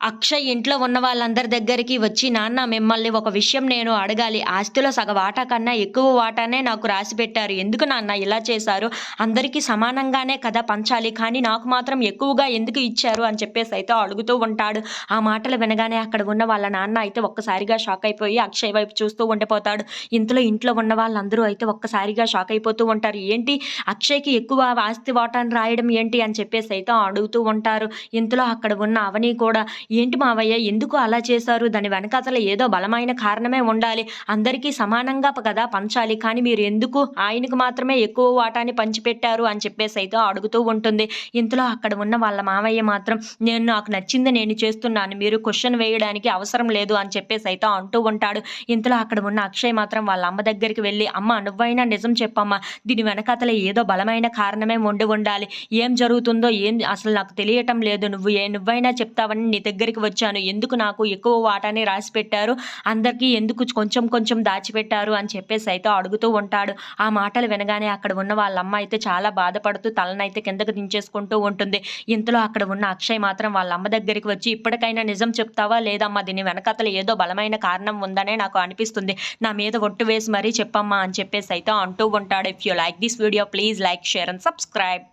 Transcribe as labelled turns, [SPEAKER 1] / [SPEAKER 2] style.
[SPEAKER 1] అక్షయ్ ఇంట్లో ఉన్న వాళ్ళందరి దగ్గరికి వచ్చి నాన్న మిమ్మల్ని ఒక విషయం నేను అడగాలి. ఆస్తిలో సగ వాటా కన్నా ఎక్కువ వాటానే నాకు రాసి పెట్టారు. ఎందుకు నాన్న ఇలా చేశారు? అందరికీ సమానంగానే కదా పంచాలి. కానీ నాకు మాత్రం ఎక్కువగా ఎందుకు ఇచ్చారు? అని చెప్పేసి అయితే అడుగుతూ ఉంటాడు. ఆ మాటలు వినగానే అక్కడ ఉన్న వాళ్ళ నాన్న అయితే ఒక్కసారిగా షాక్ అయిపోయి అక్షయ్ వైపు చూస్తూ ఉండిపోతాడు. ఇంతలో ఇంట్లో ఉన్న వాళ్ళందరూ అయితే ఒక్కసారిగా షాక్ అయిపోతూ ఉంటారు. ఏంటి? అక్షయ్కి ఎక్కువ ఆస్తి వాటాను రాయడం ఏంటి? అని చెప్పేసి అయితే అడుగుతూ ఉంటారు. ఇంతలో అక్కడ ఉన్న అవని కూడా ఏంటి మావయ్య ఎందుకు అలా చేశారు? దాని వెనక అసలు ఏదో బలమైన కారణమే ఉండాలి. అందరికీ సమానంగా కదా పంచాలి. కానీ మీరు ఎందుకు ఆయనకు మాత్రమే ఎక్కువ వాటాన్ని పంచిపెట్టారు అని చెప్పేసి అయితే అడుగుతూ ఉంటుంది. ఇంతలో అక్కడ ఉన్న వాళ్ళ మావయ్య మాత్రం నేను నాకు నచ్చింది నేను చేస్తున్నాను. మీరు క్వశ్చన్ వేయడానికి అవసరం లేదు అని చెప్పేసి అయితే అంటూ ఉంటాడు. ఇంతలో అక్కడ ఉన్న అక్షయ్ మాత్రం వాళ్ళ అమ్మ దగ్గరికి వెళ్ళి అమ్మ నువ్వైనా నిజం చెప్పమ్మా. దీని వెనకతల ఏదో బలమైన కారణమే ఉండి ఉండాలి. ఏం జరుగుతుందో ఏం అసలు నాకు తెలియటం లేదు. నువ్వు ఏ నువ్వైనా చెప్తావని నీ దగ్గరికి వచ్చాను. ఎందుకు నాకు ఎక్కువ వాటాని రాసి పెట్టారు? అందరికీ ఎందుకు కొంచెం కొంచెం దాచిపెట్టారు? అని చెప్పేసి అయితే అడుగుతూ ఉంటాడు. ఆ మాటలు వినగానే అక్కడ ఉన్న వాళ్ళ అమ్మ అయితే చాలా బాధపడుతూ తలనైతే కిందకు దించేసుకుంటూ ఉంటుంది. ఇంతలో అక్కడ ఉన్న అక్షయ్ మాత్రం వాళ్ళ అమ్మ దగ్గరికి వచ్చి ఇప్పటికైనా నిజం చెప్తావా? లేదమ్మా దీని వెనకతలు ఏదో బలమైన కారణం ఉందనే నాకు అనిపిస్తుంది. నా మీద ఒట్టు వేసి మరీ చెప్పమ్మా అని చెప్పేసి అయితే అంటూ ఉంటాడు. If you like this video please like share and subscribe